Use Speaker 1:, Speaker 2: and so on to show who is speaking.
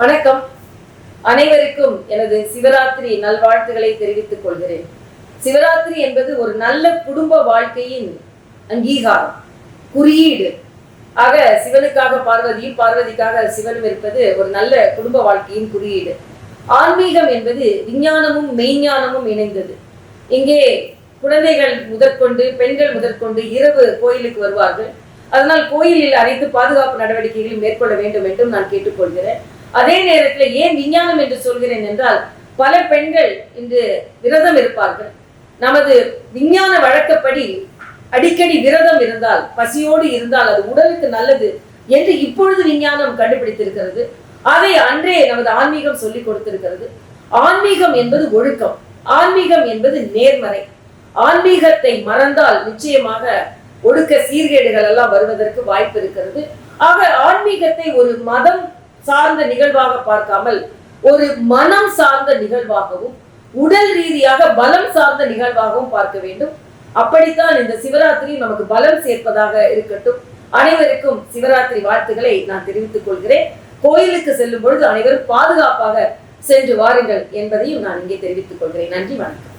Speaker 1: வணக்கம். அனைவருக்கும் எனது சிவராத்திரி நல்வாழ்த்துக்களை தெரிவித்துக் கொள்கிறேன். சிவராத்திரி என்பது ஒரு நல்ல குடும்ப வாழ்க்கையின் அங்கீகாரம் குறியீடு. ஆக சிவனுக்காக பார்வதியும் பார்வதிக்காக சிவனும் இருப்பது ஒரு நல்ல குடும்ப வாழ்க்கையின் குறியீடு. ஆன்மீகம் என்பது விஞ்ஞானமும் மெய்ஞானமும் இணைந்தது. இங்கே குழந்தைகள் முதற்கொண்டு பெண்கள் முதற்கொண்டு இரவு கோயிலுக்கு வருவார்கள். அதனால் கோயிலில் அனைத்து பாதுகாப்பு நடவடிக்கைகளையும் மேற்கொள்ள வேண்டும் என்றும் நான் கேட்டுக்கொள்கிறேன். அதே நேரத்தில் ஏன் விஞ்ஞானம் என்று சொல்கிறேன் என்றால் பல பெண்கள் இன்று விரதம் இருப்பார்கள். நமது விஞ்ஞான வழக்கப்படி அடிக்கடி விரதம் இருந்தால் பசியோடு இருந்தால் அது உடலுக்கு நல்லது என்று இப்பொழுது விஞ்ஞானம் கண்டுபிடித்திருக்கிறது. அதை அன்றே நமது ஆன்மீகம் சொல்லிக் கொடுத்திருக்கிறது. ஆன்மீகம் என்பது ஒழுக்கம். ஆன்மீகம் என்பது நேர்மறை. ஆன்மீகத்தை மறந்தால் நிச்சயமாக ஒடுக்க சீர்கேடுகள் எல்லாம் வருவதற்கு வாய்ப்பு இருக்கிறது. ஆக ஆன்மீகத்தை ஒரு மதம் சார்ந்த நிகழ்வாக பார்க்காமல் ஒரு மனம் சார்ந்த நிகழ்வாகவும் உடல் ரீதியாக பலம் சார்ந்த நிகழ்வாகவும் பார்க்க வேண்டும். அப்படித்தான் இந்த சிவராத்திரி நமக்கு பலம் சேர்ப்பதாக இருக்கட்டும். அனைவருக்கும் சிவராத்திரி வாழ்த்துக்களை நான் தெரிவித்துக் கொள்கிறேன். கோயிலுக்கு செல்லும் பொழுது அனைவரும் பாதுகாப்பாக சென்று வாருங்கள் என்பதையும் நான் இங்கே தெரிவித்துக் கொள்கிறேன். நன்றி வணக்கம்.